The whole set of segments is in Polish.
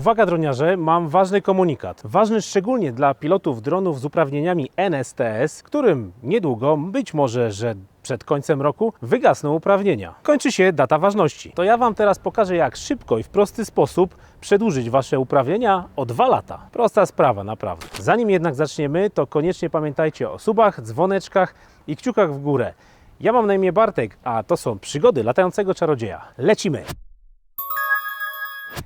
Uwaga droniarze, mam ważny komunikat. Ważny szczególnie dla pilotów dronów z uprawnieniami NSTS, którym niedługo, być może, że przed końcem roku wygasną uprawnienia. Kończy się data ważności. To ja Wam teraz pokażę, jak szybko i w prosty sposób przedłużyć Wasze uprawnienia o dwa lata. Prosta sprawa, naprawdę. Zanim jednak zaczniemy, to koniecznie pamiętajcie o subach, dzwoneczkach i kciukach w górę. Ja mam na imię Bartek, a to są przygody latającego czarodzieja. Lecimy!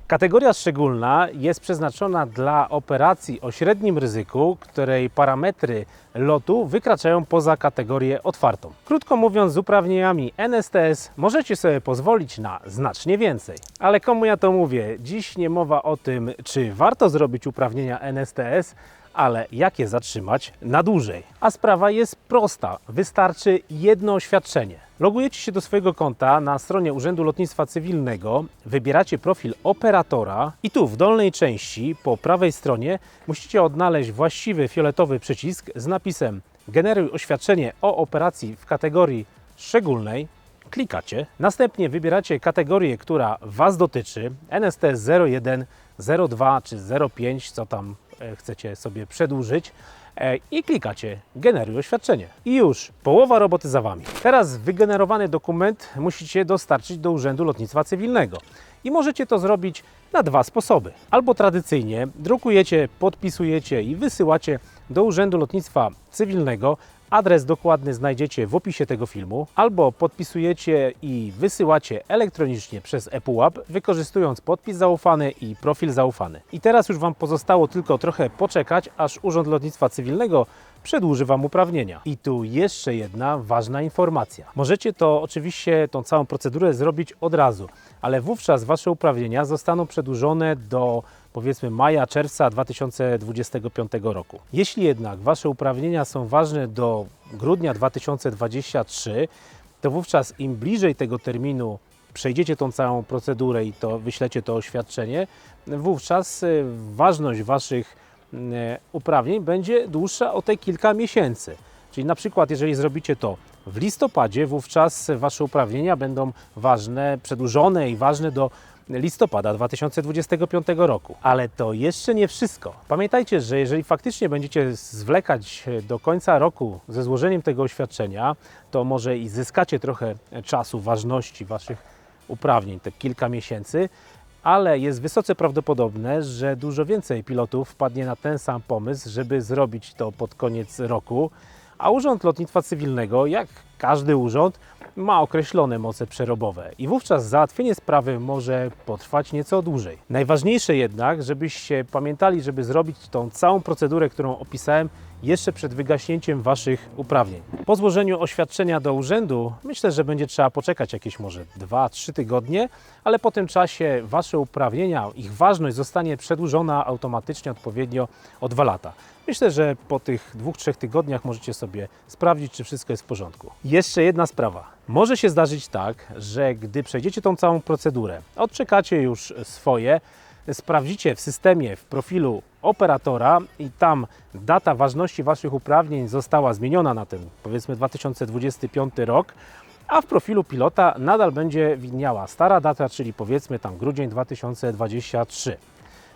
Kategoria szczególna jest przeznaczona dla operacji o średnim ryzyku, której parametry lotu wykraczają poza kategorię otwartą. Krótko mówiąc, z uprawnieniami NSTS możecie sobie pozwolić na znacznie więcej. Ale komu ja to mówię? Dziś nie mowa o tym, czy warto zrobić uprawnienia NSTS, ale jak je zatrzymać na dłużej. A sprawa jest prosta. Wystarczy jedno oświadczenie. Logujecie się do swojego konta na stronie Urzędu Lotnictwa Cywilnego, wybieracie profil operatora i tu w dolnej części po prawej stronie musicie odnaleźć właściwy fioletowy przycisk z napisem Generuj oświadczenie o operacji w kategorii szczególnej. Klikacie, następnie wybieracie kategorię, która Was dotyczy, NST 01, 02 czy 05, co tam chcecie sobie przedłużyć e, i klikacie generuj oświadczenie. I już, połowa roboty za Wami. Teraz wygenerowany dokument musicie dostarczyć do Urzędu Lotnictwa Cywilnego. I możecie to zrobić na dwa sposoby. Albo tradycyjnie drukujecie, podpisujecie i wysyłacie do Urzędu Lotnictwa Cywilnego. Adres dokładny znajdziecie w opisie tego filmu, albo podpisujecie i wysyłacie elektronicznie przez ePUAP, wykorzystując podpis zaufany i profil zaufany. I teraz już Wam pozostało tylko trochę poczekać, aż Urząd Lotnictwa Cywilnego przedłuży Wam uprawnienia. I tu jeszcze jedna ważna informacja. Możecie to oczywiście, tą całą procedurę zrobić od razu, ale wówczas Wasze uprawnienia zostaną przedłużone do powiedzmy maja, czerwca 2025 roku. Jeśli jednak Wasze uprawnienia są ważne do grudnia 2023, to wówczas im bliżej tego terminu przejdziecie tą całą procedurę i to wyślecie to oświadczenie, wówczas y, ważność Waszych y, uprawnień będzie dłuższa o te kilka miesięcy. Czyli na przykład, jeżeli zrobicie to w listopadzie, wówczas Wasze uprawnienia będą ważne, przedłużone i ważne do listopada 2025 roku. Ale to jeszcze nie wszystko. Pamiętajcie, że jeżeli faktycznie będziecie zwlekać do końca roku ze złożeniem tego oświadczenia, to może i zyskacie trochę czasu, ważności Waszych uprawnień, te kilka miesięcy, ale jest wysoce prawdopodobne, że dużo więcej pilotów wpadnie na ten sam pomysł, żeby zrobić to pod koniec roku. A Urząd Lotnictwa Cywilnego, jak każdy urząd, ma określone moce przerobowe i wówczas załatwienie sprawy może potrwać nieco dłużej. Najważniejsze jednak, żebyście pamiętali, żeby zrobić tą całą procedurę, którą opisałem, jeszcze przed wygaśnięciem Waszych uprawnień. Po złożeniu oświadczenia do urzędu myślę, że będzie trzeba poczekać jakieś może 2-3 tygodnie, ale po tym czasie Wasze uprawnienia, ich ważność zostanie przedłużona automatycznie odpowiednio o 2 lata. Myślę, że po tych dwóch, trzech tygodniach możecie sobie sprawdzić, czy wszystko jest w porządku. Jeszcze jedna sprawa. Może się zdarzyć tak, że gdy przejdziecie tą całą procedurę, odczekacie już swoje, sprawdzicie w systemie, w profilu operatora i tam data ważności Waszych uprawnień została zmieniona na ten powiedzmy 2025 rok, a w profilu pilota nadal będzie widniała stara data, czyli powiedzmy tam grudzień 2023.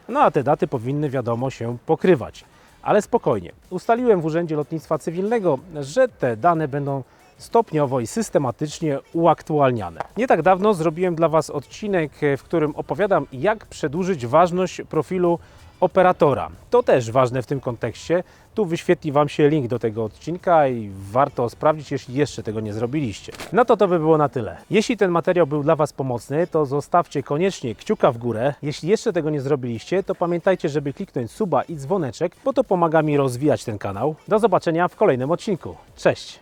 No a te daty powinny wiadomo się pokrywać. Ale spokojnie, ustaliłem w Urzędzie Lotnictwa Cywilnego, że te dane będą stopniowo i systematycznie uaktualniane. Nie tak dawno zrobiłem dla Was odcinek, w którym opowiadam, jak przedłużyć ważność profilu operatora. To też ważne w tym kontekście. Tu wyświetli Wam się link do tego odcinka i warto sprawdzić, jeśli jeszcze tego nie zrobiliście. No to to by było na tyle. Jeśli ten materiał był dla Was pomocny, to zostawcie koniecznie kciuka w górę. Jeśli jeszcze tego nie zrobiliście, to pamiętajcie, żeby kliknąć suba i dzwoneczek, bo to pomaga mi rozwijać ten kanał. Do zobaczenia w kolejnym odcinku. Cześć!